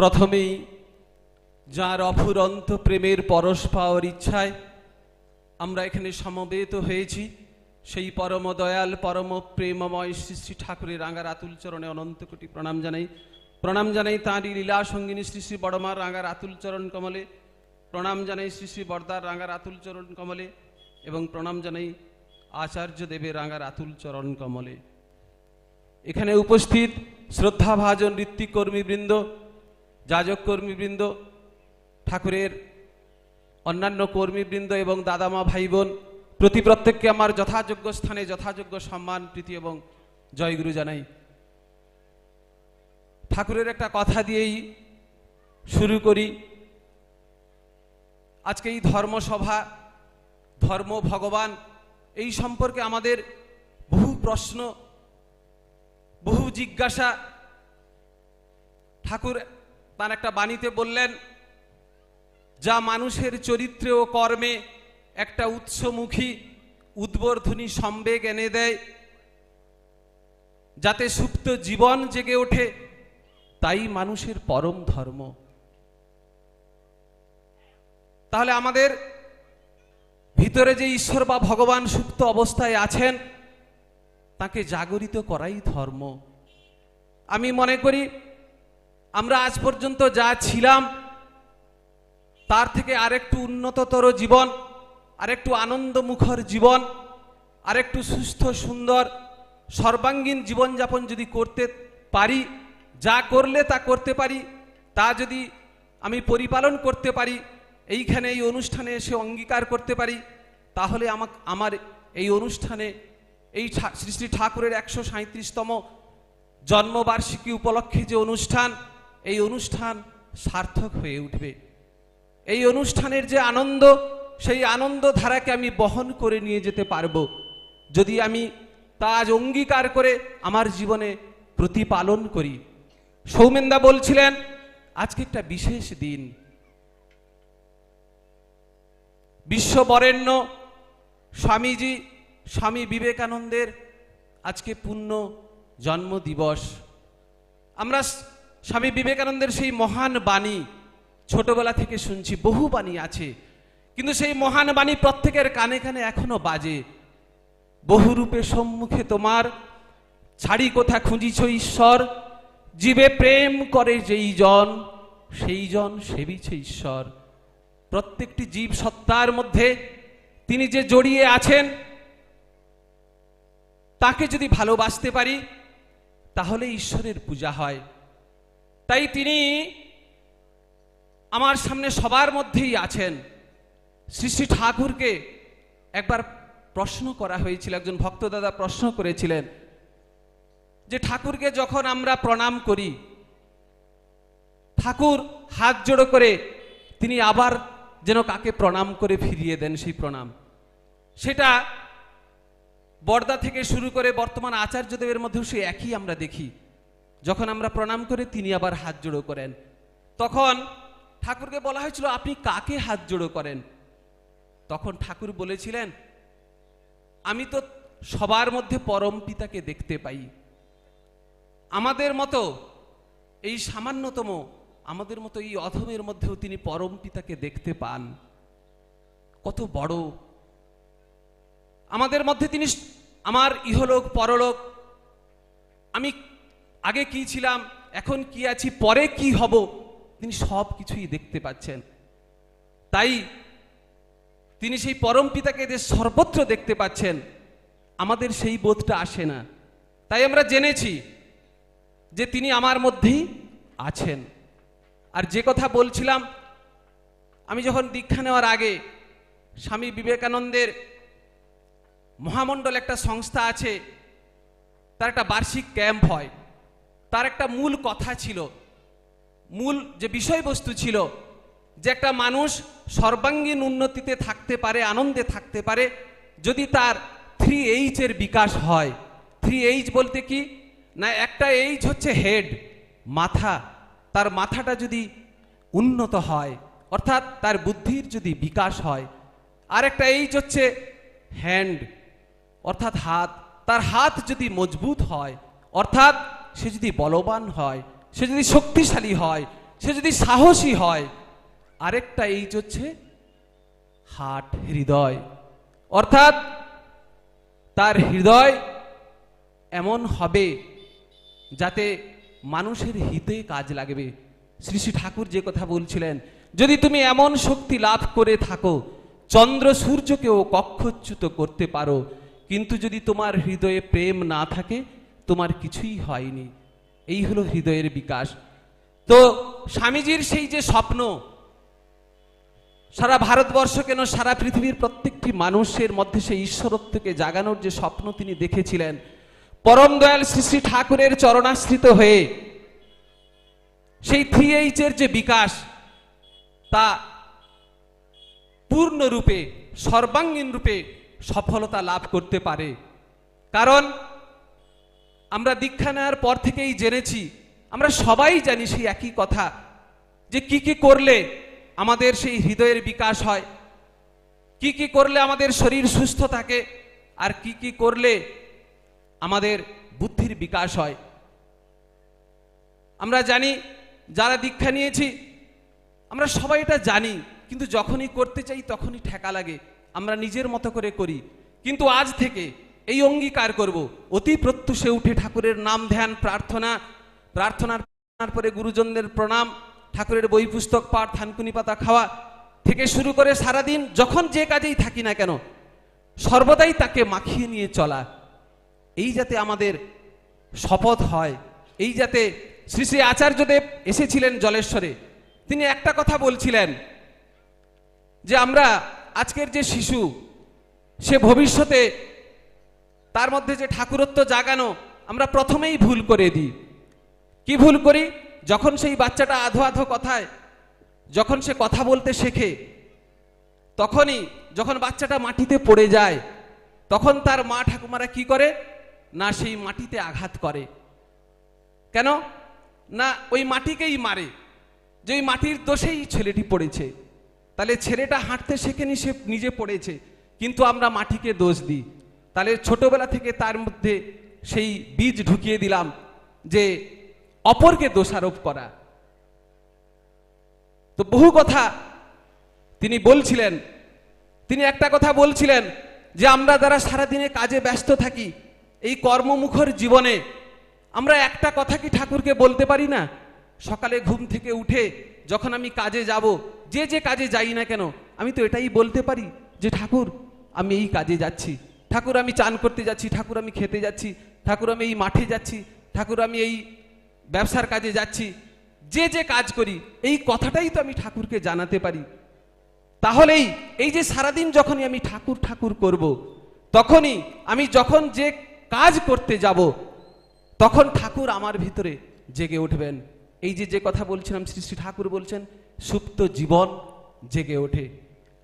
প্রথমেই যার অফুরন্ত প্রেমের পরশ পাওয়ার ইচ্ছায় আমরা এখানে সমবেত হয়েছি, সেই পরম দয়াল পরম প্রেমময় শ্রী শ্রী ঠাকুরের রাঙার আতুল চরণে অনন্ত কোটি প্রণাম জানাই। প্রণাম জানাই তাঁরই লীলা সঙ্গিনী শ্রী শ্রী বড়মার রাঙার আতুল চরণ কমলে। প্রণাম জানাই শ্রী শ্রী বর্দার রাঙার আতুল চরণ কমলে এবং প্রণাম জানাই আচার্য দেবের রাঙার আতুল চরণ কমলে। এখানে উপস্থিত শ্রদ্ধাভাজন ঋত্বিক কর্মীবৃন্দ যাজক কর্মীবৃন্দ ঠাকুরের অন্যান্য কর্মীবৃন্দ এবং দাদামা ভাই বোন প্রতি প্রত্যেককে আমার যথাযোগ্য স্থানে যথাযোগ্য সম্মান, প্রীতি এবং জয়গুরু জানাই। ঠাকুরের একটা কথা দিয়েই শুরু করি। আজকে এই ধর্মসভা, ধর্ম ভগবান, এই সম্পর্কে আমাদের বহু প্রশ্ন, বহু জিজ্ঞাসা। ঠাকুর তার একটা বাণীতে বললেন, যা মানুষের চরিত্রে ও কর্মে একটা উৎসমুখী, উদ্বর্ধনী সম্বেগ এনে দেয়, যাতে সুপ্ত জীবন জেগে ওঠে, তাই মানুষের পরম ধর্ম। তাহলে আমাদের ভিতরে যে ঈশ্বর বা ভগবান সুপ্ত অবস্থায় আছেন, তাকে জাগরিত করাই ধর্ম। আমি মনে করি আমরা আজ পর্যন্ত যা ছিলাম, তার থেকে আরেকটু উন্নততর জীবন, আরেকটু আনন্দমুখর জীবন, আরেকটু সুস্থ, সুন্দর, সর্বাঙ্গীন জীবনযাপন যদি করতে পারি, যা করলে তা করতে পারি, তা যদি আমি পরিপালন করতে পারি, এইখানে এই অনুষ্ঠানে এসে অঙ্গীকার করতে পারি, তাহলে আমাক, আমার এই অনুষ্ঠানে এই শ্রী শ্রী ঠাকুরের একশো সাঁত্রিশতম জন্মবার্ষিকী উপলক্ষে যে অনুষ্ঠান এই অনুষ্ঠান সার্থক হয়ে উঠবে। এই অনুষ্ঠানের যে আনন্দ, সেই আনন্দ ধারাকে আমি বহন করে নিয়ে যেতে পারব। যদি আমি তা আজ অঙ্গীকার করে আমার জীবনে প্রতিপালন করি। সৌমেন্দা বলছিলেন, আজকে একটা বিশেষ দিন। বিশ্ববরেণ্য স্বামীজি, স্বামী বিবেকানন্দের আজকে পূর্ণ জন্মদিবস। আমরা স্বামী বিবেকানন্দের সেই মহান বাণী ছোটবেলা থেকে শুনছি, বহু বাণী আছে। কিন্তু সেই মহান বাণী প্রত্যেকের কানে কানে এখনও বাজে। বহুরূপে সম্মুখে তোমার, ছাড়ি কোথা খুঁজিছ ঈশ্বর? জীবে প্রেম করে যেই জন, সেই জন সেবিছে ঈশ্বর। প্রত্যেকটি জীব সত্তার মধ্যে তিনি যে জড়িয়ে আছেন, তাকে যদি ভালোবাসতে পারি, তাহলে ঈশ্বরের পূজা হয়। তাই তিনি আমার সামনে সবার মধ্যেই আছেন। শ্রী শ্রী ঠাকুরকে একবার প্রশ্ন করা হয়েছিল, একজন ভক্ত দাদা প্রশ্ন করেছিলেন যে, ঠাকুরকে যখন আমরা প্রণাম করি, ঠাকুর হাত জোড়ো করে তিনি আবার যেন কাকে প্রণাম করে ফিরিয়ে দেন সেই প্রণাম। সেটা বর্দা থেকে শুরু করে বর্তমান আচার্যদেবের মধ্যেও সে একই আমরা দেখি। যখন আমরা প্রণাম করে, তিনি আবার হাত জোড়ো করেন। তখন ঠাকুরকে বলা হয়েছিল, আপনি কাকে হাত জোড়ো করেন? তখন ঠাকুর বলেছিলেন, আমি তো সবার মধ্যে পরম পিতাকে দেখতে পাই। আমাদের মতো এই সামান্যতম, আমাদের মতো এই অধমের মধ্যেও তিনি পরম পিতাকে দেখতে পান। কত বড়। আমাদের মধ্যে তিনি আমার ইহলোক, পরলোক, আমি আগে কি ছিলাম, এখন কি আছি, পরে কি হব, তিনি সব কিছুই দেখতে পাচ্ছেন। তাই তিনি সেই পরম পিতাকে যে সর্বত্র দেখতে পাচ্ছেন, আমাদের সেই বোধটা আসে না। তাই আমরা জেনেছি যে তিনি আমার মধ্যেই আছেন। আর যে কথা বলছিলাম, আমি যখন দীক্ষা নেওয়ার আগে স্বামী বিবেকানন্দের মহামণ্ডল একটা সংস্থা আছে, তার একটা বার্ষিক ক্যাম্প হয়। তার একটা মূল কথা ছিল। মূল যে বিষয়বস্তু ছিল যে একটা মানুষ সর্বাঙ্গীন উন্নতিতে থাকতে পারে, আনন্দে থাকতে পারে, যদি তার থ্রি এইচ এর বিকাশ হয়। থ্রি এইচ বলতে কি? না, একটা এইচ হচ্ছে হেড মাথা। তার মাথাটা যদি উন্নত হয়, অর্থাৎ তার বুদ্ধির যদি বিকাশ হয় আর একটা এইচ হচ্ছে হ্যান্ড অর্থাৎ হাত। তার হাত যদি মজবুত হয়, অর্থাৎ সে যদি বলবান হয়, সে যদি শক্তিশালী হয়, সে যদি সাহসী হয়, আরেকটা এইচ হচ্ছে হাট হৃদয়। অর্থাৎ তার হৃদয় এমন হবে যাতে মানুষের হিতে কাজ লাগবে। শ্রী শ্রী ঠাকুর যে কথা বলছিলেন, যদি তুমি এমন শক্তি লাভ করে থাকো, চন্দ্র সূর্যকেও কক্ষচ্যুত করতে পারো, কিন্তু যদি তোমার হৃদয়ে প্রেম না থাকে তোমার কিছুই হয়নি। এই হলো হৃদয়ের বিকাশ। তো স্বামীজির সেই যে স্বপ্ন, সারা ভারতবর্ষ কেন সারা পৃথিবীর প্রত্যেকটি মানুষের মধ্যে সেই ঈশ্বরত্বকে জাগানোর যে স্বপ্ন তিনি দেখেছিলেন, পরম দয়াল শ্রী শ্রী ঠাকুরের চরণাশ্রিত হয়ে, সেই থ্রি এইচের যে বিকাশ, তা পূর্ণরূপে সর্বাঙ্গীন রূপে সফলতা লাভ করতে পারে। কারণ আমরা দীক্ষা নেওয়ার পর থেকেই জেনেছি, আমরা সবাই জানি সেই একই কথা, যে কি কি করলে আমাদের সেই হৃদয়ের বিকাশ হয়, কি কি করলে আমাদের শরীর সুস্থ থাকে, আর কি কি করলে আমাদের বুদ্ধির বিকাশ হয়। আমরা জানি, যারা দীক্ষা নিয়েছি, আমরা সবাই এটা জানি, কিন্তু যখনই করতে চাই তখনই ঠেকা লাগে, আমরা নিজের মতো করে করি। কিন্তু আজ থেকে এই অঙ্গীকার করব। অতি প্রত্যুষে উঠে ঠাকুরের নাম ধ্যান, প্রার্থনা, প্রার্থনার পরে গুরুজনদের প্রণাম, ঠাকুরের বই পুস্তক পাঠ, থানকুনি পাতা খাওয়া থেকে শুরু করে সারাদিন যখন যে কাজেই থাকি না কেন, সর্বদাই তাকে মাখিয়ে নিয়ে চলা। এই যাতে আমাদের শপথ হয়, এই যাতে শ্রী শ্রী আচার্যদেব এসেছিলেন জলেশ্বরে। তিনি একটা কথা বলছিলেন যে, আমরা আজকের যে শিশু, সে ভবিষ্যতে তার মধ্যে যে ঠাকুরত্ব জাগানো, আমরা প্রথমেই ভুল করে দিই। কি ভুল করি? যখন সেই বাচ্চাটা আধো আধো কথায়, যখন সে কথা বলতে শেখে, তখনই যখন বাচ্চাটা মাটিতে পড়ে যায়, তখন তার মা ঠাকুমারা কি করে? না, সেই মাটিতে আঘাত করে। কেন? না, ওই মাটিকেই মারে। যে ওই মাটির দোষেই ছেলেটি পড়েছে। তাহলে ছেলেটা হাঁটতে শেখেনি, সে নিজে পড়েছে। কিন্তু আমরা মাটিকে দোষ দিই। তাহলে ছোটবেলা থেকে তার মধ্যে সেই বীজ ঢুকিয়ে দিলাম যে অপরকে দোষারোপ করা। তো বহু কথা তিনি বলছিলেন। তিনি একটা কথা বলছিলেন যে আমরা যারা সারাদিনে কাজে ব্যস্ত থাকি, এই কর্মমুখর জীবনে আমরা একটা কথা কি ঠাকুরকে বলতে পারি না? সকালে ঘুম থেকে উঠে যখন আমি কাজে যাব, যে যে কাজে যাই না কেন, আমি তো এটাই বলতে পারি যে, ঠাকুর, আমি এই কাজে যাচ্ছি। ঠাকুর আমি চান করতে যাচ্ছি, ঠাকুর আমি খেতে যাচ্ছি, ঠাকুর আমি এই মাঠে যাচ্ছি, ঠাকুর আমি এই ব্যবসার কাজে যাচ্ছি, যে যে কাজ করি, এই কথাটাই তো আমি ঠাকুরকে জানাতে পারি তাহলেই এই যে সারাদিন যখনই আমি ঠাকুর ঠাকুর করব। তখনই আমি যখন যে কাজ করতে যাব, তখন ঠাকুর আমার ভিতরে জেগে উঠবেন এই যে যে কথা বলছিলাম, শ্রী শ্রী ঠাকুর বলছেন, সুপ্ত জীবন জেগে ওঠে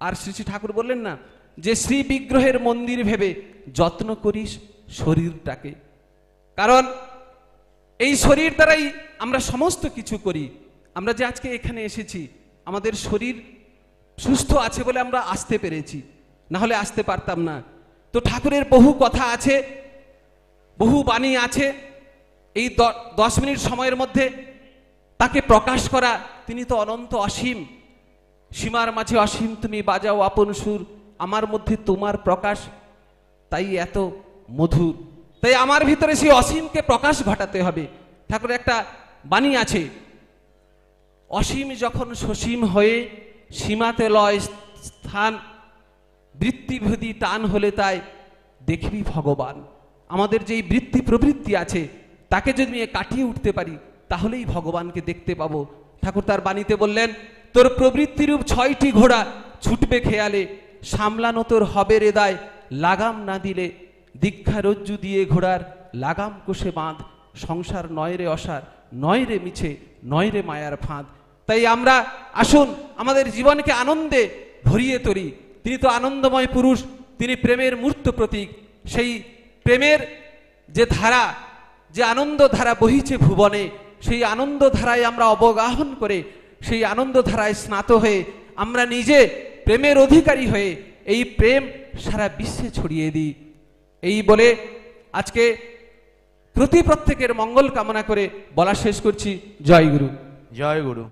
আর শ্রী শ্রী ঠাকুর বললেন না যে শ্রী বিগ্রহের মন্দির ভেবে যত্ন করিস শরীরটাকে। কারণ এই শরীর দ্বারাই আমরা সমস্ত কিছু করি। আমরা যে আজকে এখানে এসেছি, আমাদের শরীর সুস্থ আছে বলে আমরা আসতে পেরেছি। না হলে আসতে পারতাম না। তো ঠাকুরের বহু কথা আছে, বহু বাণী আছে। এই দশ মিনিট সময়ের মধ্যে তাকে প্রকাশ করা, তিনি তো অনন্ত অসীম। সীমার মাঝে অসীম, তুমি বাজাও আপন সুর। আমার মধ্যে তোমার প্রকাশ, তাই এত মধুর। তাই আমার ভিতরে সেই অসীমকে প্রকাশ ঘটাতে হবে। ঠাকুরের একটা বাণী আছে। অসীম যখন সসীম হয়ে সীমাতে লয় স্থান বৃত্তিভেদী টান হলে তাই দেখবি ভগবান। আমাদের যেই বৃত্তি প্রবৃত্তি আছে, তাকে যদি কাটিয়ে উঠতে পারি, তাহলেই ভগবানকে দেখতে পাবো। ঠাকুর তার বাণীতে বললেন, তোর প্রবৃত্তিরূপ ছয়টি ঘোড়া ছুটবে খেয়ালে সামলানো তোর হবে রে দায় লাগাম না দিলে দীক্ষা রজ্জু দিয়ে ঘোড়ার লাগাম কোষে বাঁধ। সংসার নয় রে অসার নয় রে মিছে নয় রে মায়ার ফাঁদ। তাই আমরা আসুন আমাদের জীবনকে আনন্দে ভরিয়ে তরি। তিনি তো আনন্দময় পুরুষ, তিনি প্রেমের মূর্ত প্রতীক। সেই প্রেমের যে ধারা, যে আনন্দ ধারা বহিছে ভুবনে, সেই আনন্দ ধারায় আমরা অবগাহন করে, সেই আনন্দ ধারায় স্নাত হয়ে আমরা নিজে প্রেমের অধিকারী হয়ে এই প্রেম সারা বিশ্বে ছড়িয়ে দিই। এই বলে আজকে প্রতি প্রত্যেকের মঙ্গল কামনা করে বলা শেষ করছি। জয় গুরু। জয় গুরু।